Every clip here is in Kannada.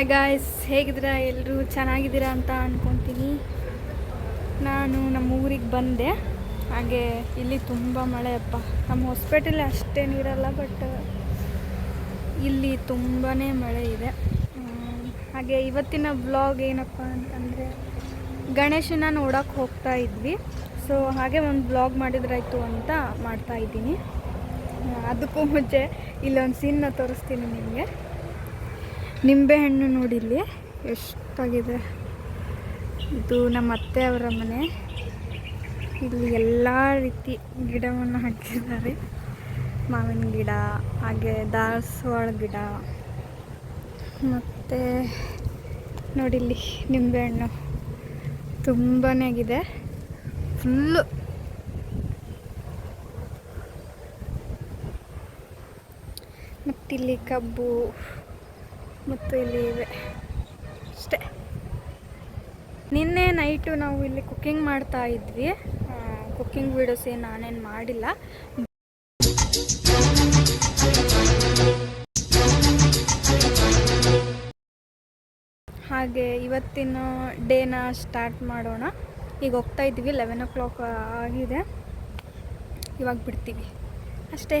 ಹಾಯ್ ಗಾಯ್ಸ್ ಹೇಗಿದ್ದೀರಾ? ಎಲ್ಲರೂ ಚೆನ್ನಾಗಿದ್ದೀರಾ ಅಂತ ಅಂದ್ಕೊತೀನಿ ನಾನು ನಮ್ಮ ಊರಿಗೆ ಬಂದೆ. ಹಾಗೆ ಇಲ್ಲಿ ತುಂಬ ಮಳೆ ಅಪ್ಪ. ನಮ್ಮ ಹೊಸಪೇಟೆಲಿ ಅಷ್ಟೇನಿರಲ್ಲ ಬಟ್ ಇಲ್ಲಿ ತುಂಬಾ ಮಳೆ ಇದೆ. ಹಾಗೆ ಇವತ್ತಿನ ಬ್ಲಾಗ್ ಏನಪ್ಪ ಅಂತಂದರೆ, ಗಣೇಶನ ನೋಡೋಕೆ ಹೋಗ್ತಾ ಇದ್ವಿ. ಸೊ ಹಾಗೆ ಒಂದು ಬ್ಲಾಗ್ ಮಾಡಿದ್ರಾಯ್ತು ಅಂತ ಮಾಡ್ತಾ ಇದ್ದೀನಿ. ಅದಕ್ಕೂ ಮುಂಚೆ ಇಲ್ಲೊಂದು ಸೀನ್ನ ತೋರಿಸ್ತೀನಿ ನಿಮಗೆ. ನಿಂಬೆಹಣ್ಣು ನೋಡಿ ಇಲ್ಲಿ. ಎಷ್ಟಾಗಿದೆ. ಇದು ನಮ್ಮ ಅತ್ತೆ ಅವರ ಮನೆ. ಇಲ್ಲಿ ಎಲ್ಲ ರೀತಿ ಗಿಡವನ್ನು ಹಾಕಿದ್ದಾರೆ. ಮಾವಿನ ಗಿಡ, ಹಾಗೆ ದಾಸವಾಳ ಗಿಡ. ಮತ್ತು ನೋಡಿಲ್ಲಿ ನಿಂಬೆಹಣ್ಣು ತುಂಬಾ ಆಗಿದೆ. ಫುಲ್ಲು ಮತ್ತಿಲ್ಲಿ ಕಬ್ಬು. ಮತ್ತು ಇಲ್ಲಿ ಇವೆ. ಅಷ್ಟೇ. ನಿನ್ನೆ ನೈಟು ನಾವು ಇಲ್ಲಿ ಕುಕ್ಕಿಂಗ್ ಮಾಡ್ತಾ ಇದ್ವಿ. ಕುಕ್ಕಿಂಗ್ ವೀಡಿಯೋಸ್ ಏನು ನಾನೇನು ಮಾಡಿಲ್ಲ. ಹಾಗೆ ಇವತ್ತಿನ ಡೇನ ಸ್ಟಾರ್ಟ್ ಮಾಡೋಣ. ಈಗ ಹೋಗ್ತಾ ಇದ್ವಿ. ಲೆವೆನ್ ಓ ಕ್ಲಾಕ್ ಆಗಿದೆ. ಇವಾಗ ಬಿಡ್ತೀವಿ. ಅಷ್ಟೇ.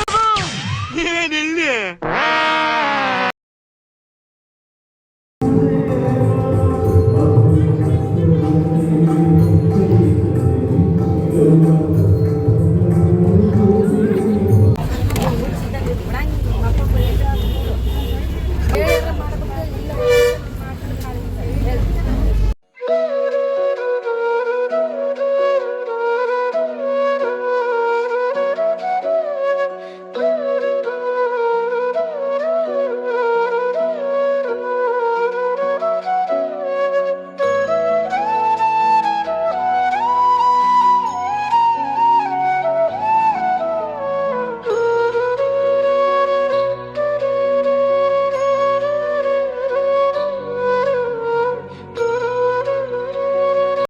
yeah.